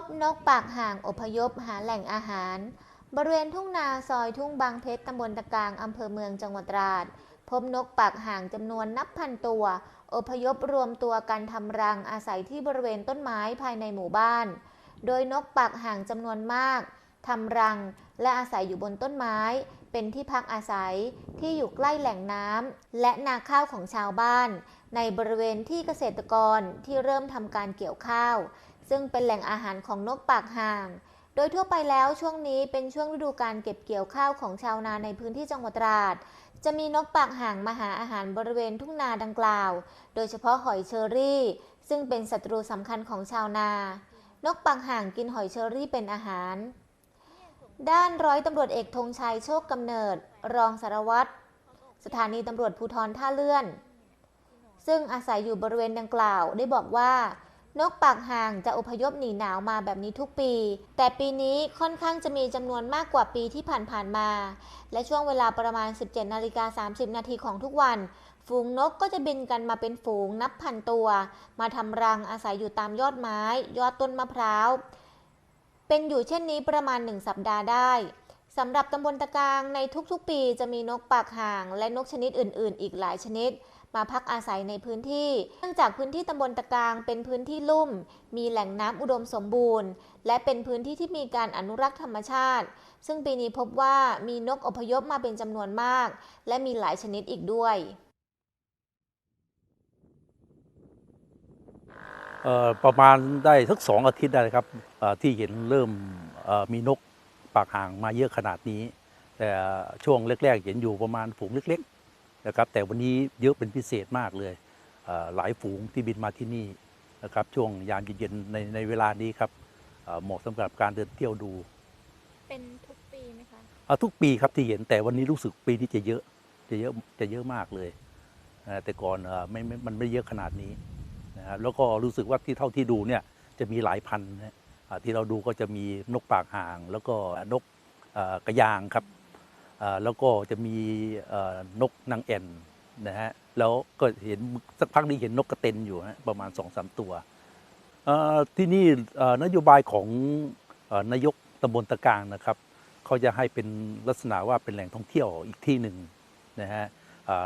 บนกปากห่างอพยพหาแหล่งอาหาร บริเวณทุ่งนาซอยทุ่งบางเพชรตำบลตะกางอำเภอเมืองจังหวัดตราด พบนกปากห่างจำนวนนับพันตัว อพยพรวมตัวกันทำรังอาศัยที่บริเวณต้นไม้ภายในหมู่บ้าน โดยนกปากห่างจำนวนมากทำรังและอาศัยอยู่บนต้นไม้ เป็นที่พักอาศัยที่อยู่ใกล้แหล่งน้ำและนาข้าวของชาวบ้าน ในบริเวณที่เกษตรกรที่เริ่มทำการเกี่ยวข้าว ซึ่งเป็นแหล่งอาหารของนกปากห่าง โดยทั่วไปแล้วช่วงนี้เป็นช่วงฤดูการเก็บเกี่ยวข้าวของชาวนาในพื้นที่จังหวัดตราด จะมีนกปากห่างมาหาอาหารบริเวณทุ่งนาดังกล่าว โดยเฉพาะหอยเชอรี่ ซึ่งเป็นศัตรูสำคัญของชาวนา นกปากห่างกินหอยเชอรี่เป็นอาหาร ด้านร้อยตำรวจเอกธงชัยโชคกำเนิด รองสารวัตรสถานีตำรวจภูธรท่าเลื่อน ซึ่งอาศัยอยู่บริเวณดังกล่าวได้บอกว่า นกปากห่างจะอพยพหนีหนาวมาแบบนี้ทุกปี แต่ปีนี้ค่อนข้างจะมีจำนวนมากกว่าปีที่ผ่านๆมา และช่วงเวลาประมาณ 17นาฬิกา30 นาทีของทุกวัน ฝูงนกก็จะบินกันมาเป็นฝูงนับพันตัว มาทำรังอาศัยอยู่ตามยอดไม้ ยอดต้นมะพร้าว เป็นอยู่เช่นนี้ประมาณ1สัปดาห์ได้ สำหรับตำบลตะกางในทุกๆ ปีจะมีนกปากห่าง และนกชนิดอื่น ๆ อีกหลายชนิด มาพักอาศัยในพื้นที่ เนื่องจากพื้นที่ตำบลตะกางเป็นพื้นที่ลุ่ม มีแหล่งน้ำอุดมสมบูรณ์ และเป็นพื้นที่ที่มีการอนุรักษ์ธรรมชาติ ซึ่งปีนี้พบว่ามีนกอพยพมาเป็นจำนวนมาก และมีหลายชนิดอีกด้วยประมาณได้สักสองอาทิตย์ได้ครับที่เห็นเริ่มมีนก ปากห่างมาเยอะขนาดนี้ แต่ช่วงแรกๆเห็นอยู่ประมาณฝูงเล็กๆนะครับแต่วันนี้เยอะเป็นพิเศษมากเลยเอ่อหลายฝูงที่บินมาที่นี่นะครับช่วงยามเย็นๆในในเวลานี้ครับเอ่อเหมาะสำหรับการเดินเที่ยวดู เป็นทุกปีไหมคะเอาทุกปีครับที่เห็นแต่วันนี้รู้สึกปีนี้จะเยอะจะเยอะจะเยอะมากเลยนะแต่ก่อนเอ่อไม่ไม่มันไม่เยอะขนาดนี้นะฮะแล้วก็รู้สึกว่าที่เท่าที่ดูเนี่ยจะมีหลายพันธุ์นะอ่า ที่เราดูก็จะมีนกปากห่าง แล้วก็นกกระยางครับแล้วก็จะมีนกนางแอ่นนะฮะแล้วก็เห็นสักพักนี้เห็นนกกระเต็นอยู่ฮะประมาณสองสามตัวที่นี่นโยบายของนายกตำบลตะกางนะครับเขาจะให้เป็นลักษณะว่าเป็นแหล่งท่องเที่ยวอีกที่หนึ่งนะฮะ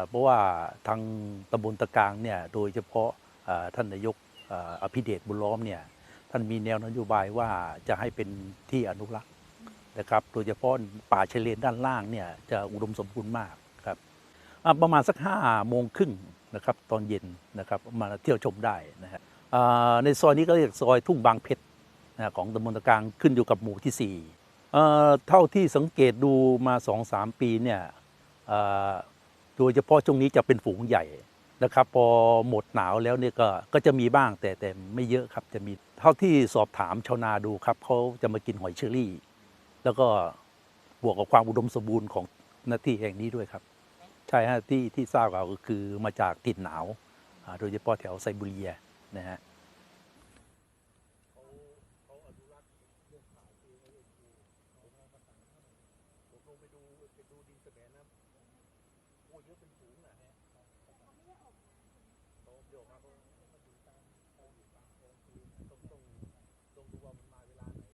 เพราะว่าทางตำบลตะกางเนี่ยโดยเฉพาะท่านนายกอภิเดชบุญล้อมเนี่ย ท่านมีแนวนโยบายว่าจะให้เป็นที่อนุรักษ์นะครับ โดยเฉพาะป่าชายเลนด้านล่างเนี่ยจะอุดมสมบูรณ์มากครับประมาณสักห้าโมงครึ่งนะครับตอนเย็นนะครับมาเที่ยวชมได้นะฮะในซอยนี้ก็เรียกซอยทุ่งบางเพชรนะของตำบลตะกางขึ้นอยู่กับหมู่ที่สี่เอ่อเท่าที่สังเกตดูมาสองสามปีเนี่ยโดยเฉพาะช่วงนี้จะเป็นฝูงใหญ่ นะครับพอหมดหนาวแล้วเนี่ยก็ก็จะมีบ้างแต่แต่ไม่เยอะครับจะมีเท่าที่สอบถามชาวนาดูครับเขาจะมากินหอยเชอรี่ แล้วก็บวกกับความอุดมสมบูรณ์ของหน้าที่แห่งนี้ด้วยครับ ใช่ฮะที่ที่ทราบก็คือมาจากถิ่นหนาวอ่าโดยเฉพาะแถวไซบีเรียนะฮะแ